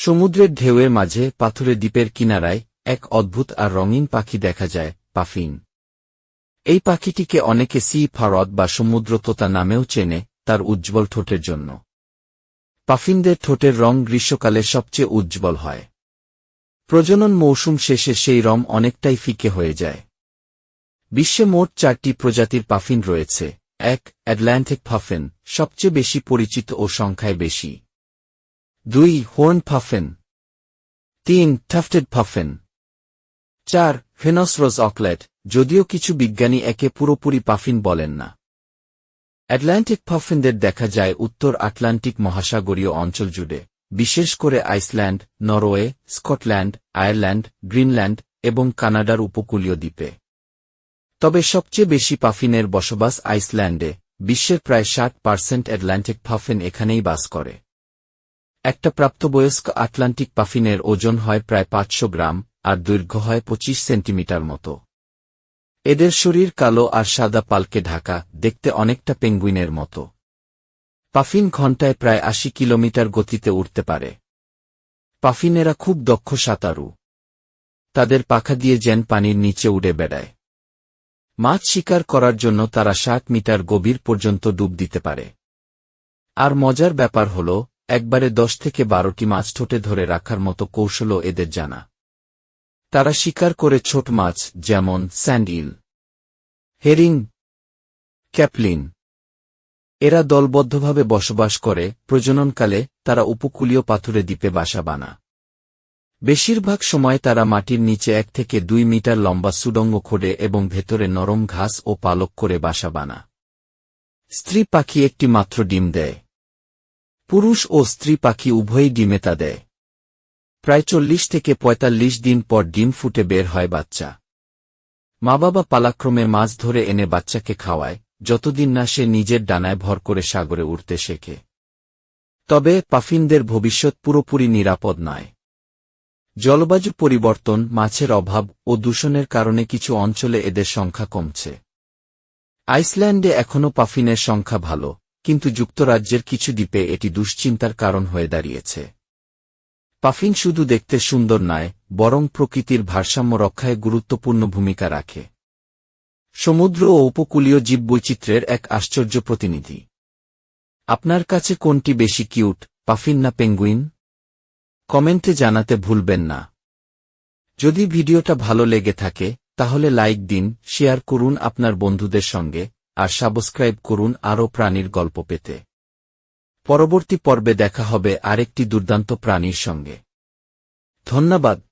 সমুদ্রের ঢেউয়ের মাঝে পাথুরে দ্বীপের কিনারায় এক অদ্ভুত আর রঙিন পাখি দেখা যায়, পাফিন। এই পাখিটিকে অনেকে সি ফারদ বা সমুদ্র তোতা নামেও চেনে, তার উজ্জ্বল ঠোঁটের জন্য। পাফিনদের ঠোঁটের রং গ্রীষ্মকালে সবচেয়ে উজ্জ্বল হয়। প্রজনন মৌসুম শেষে সেই রং অনেকটাই ফিকে হয়ে যায়। বিশ্বে মোট চারটি প্রজাতির পাফিন রয়েছে, এক অ্যাটলান্টিক পাফিন, সবচেয়ে বেশি পরিচিত ও সংখ্যায় বেশি। দুই হোর্ন পাফিন। তিন টাফটেড পাফিন। চার ফেনসরোজ অকলেট, যদিও কিছু বিজ্ঞানী একে পুরোপুরি পাফিন বলেন না। অ্যাটলান্টিক পাফিনদের দেখা যায় উত্তর আটলান্টিক মহাসাগরীয় অঞ্চল জুড়ে, বিশেষ করে Iceland, Norway, Scotland, Ireland, Greenland এবং কানাডার উপকূলীয় দ্বীপে। তবে সবচেয়ে বেশি পাফিনের বসবাস আইসল্যান্ডে, বিশ্বের প্রায় ষাট পার্সেন্ট অ্যাটলান্টিক পাফিন এখানেই বাস করে। একটা প্রাপ্তবয়স্ক আটলান্টিক পাফিনের ওজন হয় প্রায় পাঁচশো গ্রাম, আর দৈর্ঘ্য হয় পঁচিশ সেন্টিমিটার মতো। এদের শরীর কালো আর সাদা পালকে ঢাকা, দেখতে অনেকটা পেঙ্গুইনের মতো। পাফিন ঘণ্টায় প্রায় আশি কিলোমিটার গতিতে উঠতে পারে। পাফিনেরা খুব দক্ষ সাঁতারু। তাদের পাখা দিয়ে যেন পানির নিচে উড়ে বেড়ায়। মাছ শিকার করার জন্য তারা ষাট মিটার গভীর পর্যন্ত ডুব দিতে পারে। আর মজার ব্যাপার হল একবারে দশ থেকে বারোটি মাছ ঠোঁটে ধরে রাখার মতো কৌশলও এদের জানা। তারা শিকার করে ছোট মাছ, যেমন স্যান্ডিল হেরিং, ক্যাপলিন। এরা দলবদ্ধভাবে বসবাস করে। প্রজননকালে তারা উপকূলীয় পাথুরে দ্বীপে বাসা বানা। বেশিরভাগ সময় তারা মাটির নিচে এক থেকে দুই মিটার লম্বা সুডঙ্গ খোড়ে এবং ভেতরে নরম ঘাস ও পালক করে বাসা বানা। স্ত্রী পাখি একটি মাত্র ডিম দেয়। পুরুষ ও স্ত্রী পাখি উভয়ই ডিমে তা দেয়। প্রায় চল্লিশ থেকে পঁয়তাল্লিশ দিন পর ডিম ফুটে বের হয় বাচ্চা। মা বাবা পালাক্রমে মাছ ধরে এনে বাচ্চাকে খাওয়ায়, যতদিন না সে নিজের ডানায় ভর করে সাগরে উঠতে শেখে। তবে পাফিনদের ভবিষ্যৎ পুরোপুরি নিরাপদ নয়। জলবায়ু পরিবর্তন, মাছের অভাব ও দূষণের কারণে কিছু অঞ্চলে এদের সংখ্যা কমছে। আইসল্যান্ডে এখনও পাফিনের সংখ্যা ভালো। কিন্তু যুক্তরাজ্যের কিছু দ্বীপে এটি দুশ্চিন্তার কারণ হয়ে দাঁড়িয়েছে। পাফিন শুধু দেখতে সুন্দর নয়, বরং প্রকৃতির ভারসাম্য রক্ষায় গুরুত্বপূর্ণ ভূমিকা রাখে। সমুদ্র ও উপকূলীয় জীববৈচিত্র্যের এক আশ্চর্য প্রতিনিধি। আপনার কাছে কোনটি বেশি কিউট, পাফিন না পেঙ্গুইন? কমেন্টে জানাতে ভুলবেন না। যদি ভিডিওটা ভালো লেগে থাকে, তাহলে লাইক দিন, শেয়ার করুন আপনার বন্ধুদের সঙ্গে। আর সাবস্ক্রাইব করুন আরও প্রাণীর গল্প পেতে। পরবর্তী পর্বে দেখা হবে আরেকটি দুর্দান্ত প্রাণীর সঙ্গে। ধন্যবাদ।